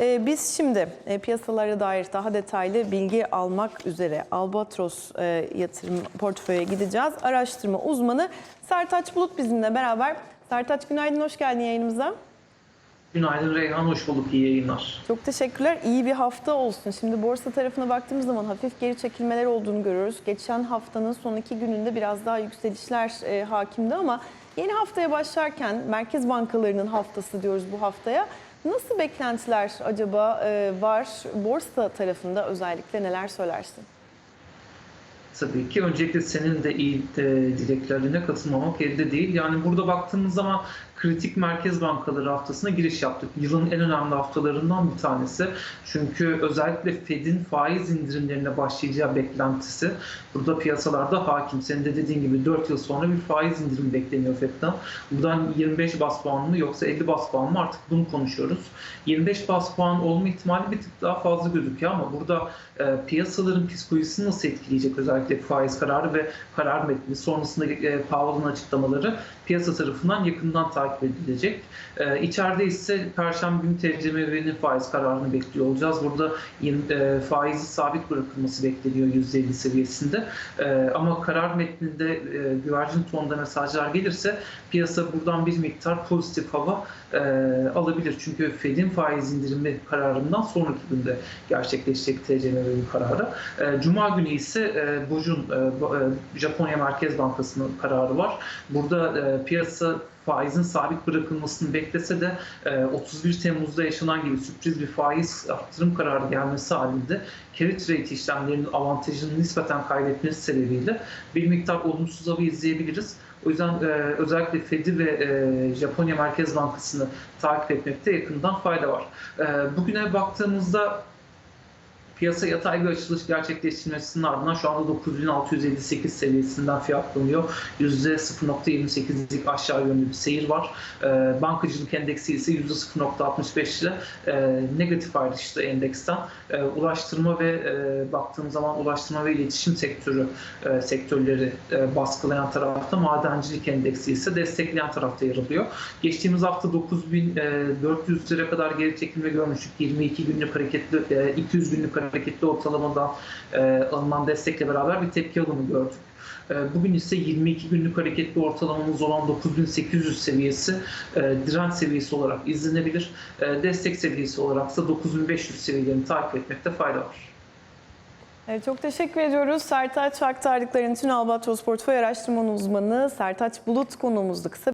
e, biz şimdi e, piyasalara dair daha detaylı bilgi almak üzere Albatros e, yatırım portföye gideceğiz. Araştırma uzmanı Sertaç Bulut bizimle beraber. Sertaç günaydın, hoş geldin yayınımıza. Günaydın Reyhan, hoş bulduk. İyi yayınlar. Çok teşekkürler. İyi bir hafta olsun. Şimdi borsa tarafına baktığımız zaman hafif geri çekilmeler olduğunu görüyoruz. Geçen haftanın son iki gününde biraz daha yükselişler e, hakimdi ama yeni haftaya başlarken merkez bankalarının haftası diyoruz bu haftaya. Nasıl beklentiler acaba e, var borsa tarafında özellikle neler söylersin? Tabii ki öncelikle senin de iyi de dileklerine katılmamak elde değil. Yani burada baktığımız zaman kritik merkez bankaları haftasına giriş yaptık. Yılın en önemli haftalarından bir tanesi. Çünkü özellikle Fed'in faiz indirimlerine başlayacağı beklentisi burada piyasalarda hakim. Senin de dediğin gibi 4 yıl sonra bir faiz indirimi bekleniyor Fed'den. Buradan 25 bas puan mı yoksa 50 bas puan mı artık bunu konuşuyoruz. 25 bas puan olma ihtimali bir tık daha fazla gözüküyor ama burada e, piyasaların psikolojisini nasıl etkileyecek özellikle faiz kararı ve karar metni sonrasında e, Powell'ın açıklamaları piyasa tarafından yakından takip edilecek. E, içeride ise Perşembe günü TCMB'nin faiz kararını bekliyor olacağız. Burada e, faizi sabit bırakılması bekleniyor %50 seviyesinde. E, ama karar metninde e, güvercin tonda mesajlar gelirse piyasa buradan bir miktar pozitif hava e, alabilir. Çünkü Fed'in faiz indirimi kararından sonraki günde gerçekleşecek TCMB'nin kararı. E, Cuma günü ise e, Bojun, e, e, Japonya Merkez Bankası'nın kararı var. Burada e, piyasa faizin sabit bırakılmasını beklese de e, 31 Temmuz'da yaşanan gibi sürpriz bir faiz arttırım kararı gelmesi halinde carry trade işlemlerinin avantajını nispeten kaybetmesi sebebiyle bir miktar olumsuz hava izleyebiliriz. O yüzden e, özellikle Fed'i ve e, Japonya Merkez Bankası'nı takip etmekte yakından fayda var. E, bugüne baktığımızda piyasa yatay bir açılış gerçekleştirmesinin ardından şu anda 9658 seviyesinden fiyatlanıyor. %0.28'lik aşağı yönlü bir seyir var. E, bankacılık endeksi ise %0.65 ile e, negatif ayrıştı endeksten. E, ulaştırma ve e, baktığım zaman ulaştırma ve iletişim sektörü e, sektörleri e, baskılayan tarafta madencilik endeksi ise destekleyen tarafta yer alıyor. Geçtiğimiz hafta 9400 lira kadar geri çekilme görmüştük. 22 günlük hareketli, e, 200 günlük hareketli ortalamadan e, alınan destekle beraber bir tepki alımı gördük. E, Bugün ise 22 günlük hareketli ortalamamız olan 9800 seviyesi e, direnç seviyesi olarak izlenebilir. E, Destek seviyesi olarak ise 9500 seviyelerini takip etmekte fayda var. Evet, çok teşekkür ediyoruz. Sertaç aktardıkların için Albatros Portföy Araştırma Uzmanı Sertaç Bulut konuğumuzdu. Kısa